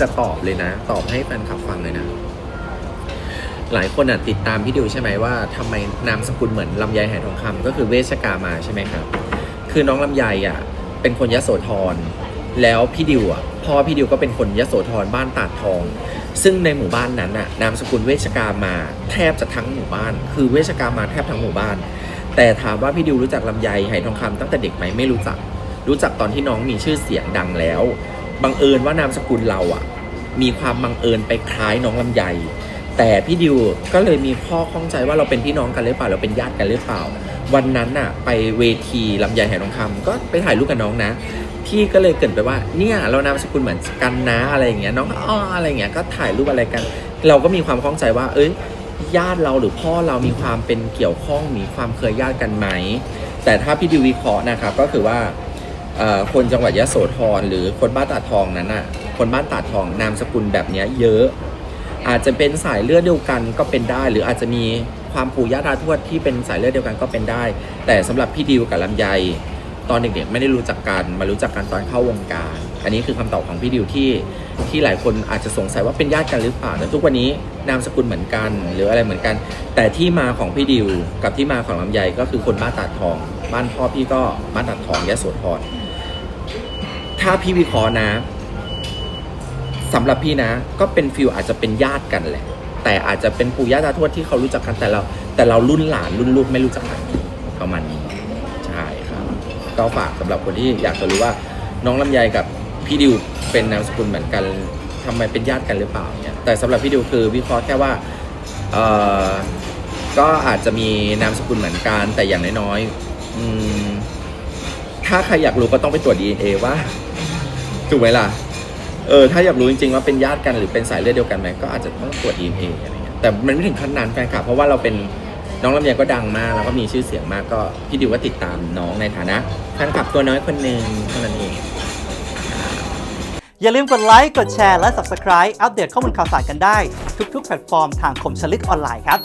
จะตอบเลยนะ ตอบให้แฟนคลับฟังเลยนะ หลายคนอะติดตามพี่ดิวใช่ไหมว่าทำไมนามสกุลเหมือนลำไยไหทองคำก็คือเวชกามาใช่ไหมครับ คือน้องลำไยอะ เป็นคนยโสธรแล้วพี่ดิวอะพ่อพี่ดิวก็เป็นคนยโสธรบ้านตาดทอง ซึ่งในหมู่บ้านนั้นน่ะนามสกุลเวชกามาแทบจะทั้งหมู่บ้าน คือเวชกามาแทบทั้งหมู่บ้าน แต่ถามว่าพี่ดิวรู้จักลำไยไหทองคำตั้งแต่เด็กไหมไม่รู้จัก รู้จักตอนที่น้องมีชื่อเสียงดังแล้ว บังเอิญว่านามสกุลเราอะมีความบังเอิญไปคล้ายน้องลำไยแต่พี่ดิวก็เลยมีข้อข้องใจว่าเราเป็นพี่น้องกันหรือเปล่าเราเป็นญาติกันหรือเปล่า วันนั้นน่ะไปเวทีลำไยไหทองคำก็ไปถ่ายรูปกับน้องนะพี่ก็เลยเกินไปว่าเนี่ยเรานามสกุลเหมือนกันนะอะไรอย่างเงี้ยน้องก็อ๋ออะไรอย่างเงี้ยก็ถ่ายรูปอะไรกัน เราก็มีความข้องใจว่า เอ้ยญาติเราหรือพ่อเรามีความเป็นเกี่ยวข้องมีความเคยญาติกันไหมแต่ถ้าพี่ดิววิเคราะห์นะครับก็คือว่า คนจังหวัดยะโสธรหรือคนบ้านตาดทองนั้นน่ะคนบ้านตาดทองนามสกุลแบบนี้เยอะ อาจจะเป็นสายเลือดเดียวกันก็เป็นได้ หรืออาจจะมีความปู่ย่าตาทวดที่เป็นสายเลือดเดียวกันก็เป็นได้ แต่สำหรับพี่ดิวกับลำไยตอนเด็กๆไม่ได้รู้จักกันมารู้จักกันตอนเข้าวงการ อันนี้คือคำตอบของพี่ดิวที่ที่หลายคนอาจจะสงสัยว่าเป็นญาติกันหรือเปล่าแต่ทุกวันนี้นามสกุลเหมือนกัน หรืออะไรเหมือนกัน แต่ที่มาของพี่ดิวกับที่มาของลำไยก็คือคนบ้านตาดทอง บ้านพ่อพี่ก็บ้านตาดทองยะโสธร ถ้าพี่วิเคราะห์นะสำหรับพี่นะ ก็เป็นฟิลอาจจะเป็นญาติกันแหละ แต่อาจจะเป็นปู่ย่าตาทวดที่เขารู้จักกันแต่เรา แต่เรารุ่นหลานรุ่นลูกไม่รู้จักกันประมาณนี้ใช่ครับก็ฝากสำหรับคนที่อยากจะรู้ว่าน้องลำไยกับพี่ดิวเป็นนามสกุลเหมือนกันทำไมเป็นญาติกันหรือเปล่าเนี่ยแต่สำหรับพี่ดิวคือวิเคราะห์แค่ว่าเออก็อาจจะมีนามสกุลเหมือนกันแต่อย่างน้อยๆถ้าใครอยากรู้ก็ต้องไปตรวจ DNA ว่า ถูกไหมล่ะเออถ้าอยากรู้จริงๆว่าเป็นญาติกันหรือเป็นสายเลือดเดียวกันไหมก็อาจจะต้องตรวจ DNA อะไรเงี้ยแต่มันไม่ถึงขั้นนั้นแฟนคลับเพราะว่าเราเป็นน้องลำไยก็ดังมากแล้วก็มีชื่อเสียงมากก็พี่ดิวก็ติดตามน้องในฐานะแฟนคลับตัวน้อยคนหนึ่งเท่านั้นเอง อย่าลืมกดไลค์ กดแชร์ และ Subscribe อัปเดตข้อมูลข่าวสารกันได้ ทุกๆ แพลตฟอร์มทางคมชลิดออนไลน์ครับ